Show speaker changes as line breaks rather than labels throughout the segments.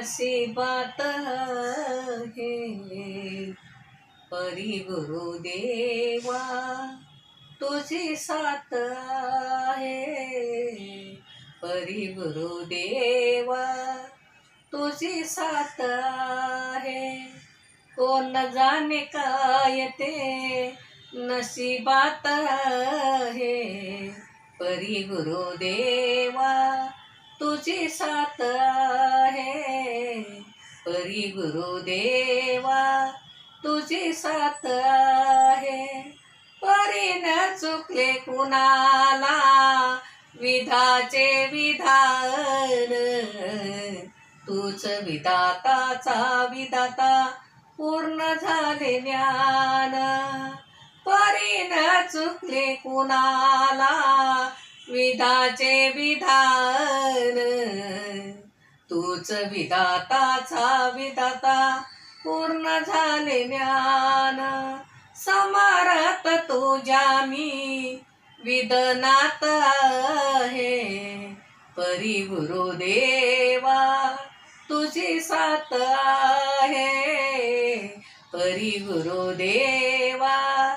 नसीबात हे परी गुरुदेवा तुझी साथ आहे. परी गुरुदेवा तुझी साथ आहे. कोण जाणे काय ते नसीबात आहे. परी गुरुदेवा तुझी साथ आहे. परी गुरुदेवा तुझी साथ आहे. परीन चुकले कुणाला विधाचे विधान. तूच विधाताचा विधाता पूर्ण झाले ज्ञान. परीन चुकले कुणाला विधाचे विधान. तोच विधाताचा विधाता पूर्ण झाले ज्ञान. समारत तुझ्या मी विदनात आहे. परी गुरुदेवा तुझी साथ आहे. परी गुरुदेवा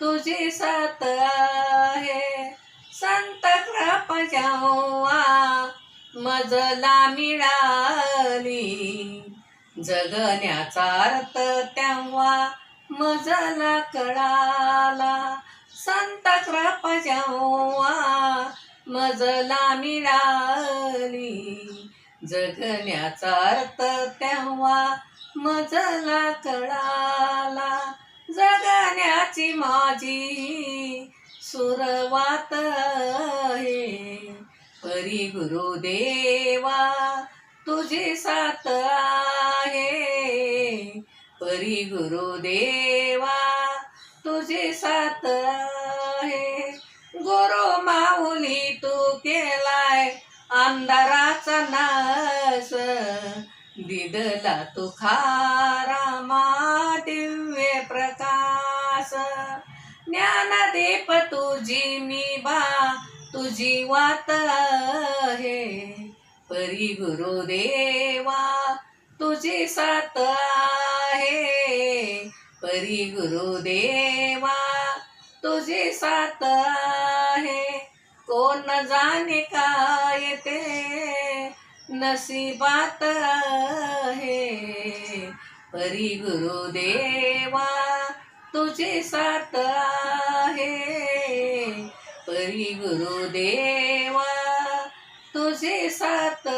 तुझी साथ आहे. संत कृपा मजला मिळाली. जगण्याचा अर्थ तेव्हा मजला कळाला. संत कृपा जेव्हा मजला मिळाली. जगण्याचा अर्थ तेव्हा मजला कळाला. जगण्याची माझी सुरवात गुरुदेवा तुझे साथ आहे. परी गुरुदेवा तुझे साथ आहे. गुरु माऊली तू केलाय अंधाराचा नास. दिदला तू खारामा दिव्य प्रकाश. ज्ञानदीप तुझी मी बा तुझी वात आहे. परी गुरुदेवा तुझी साथ आहे. परी गुरुदेवा तुझी साथ आहे. कोण जाणे काय ते? नसीबात आहे. परी गुरुदेवा तुझी साथ गुरुदेवा तुझे साथ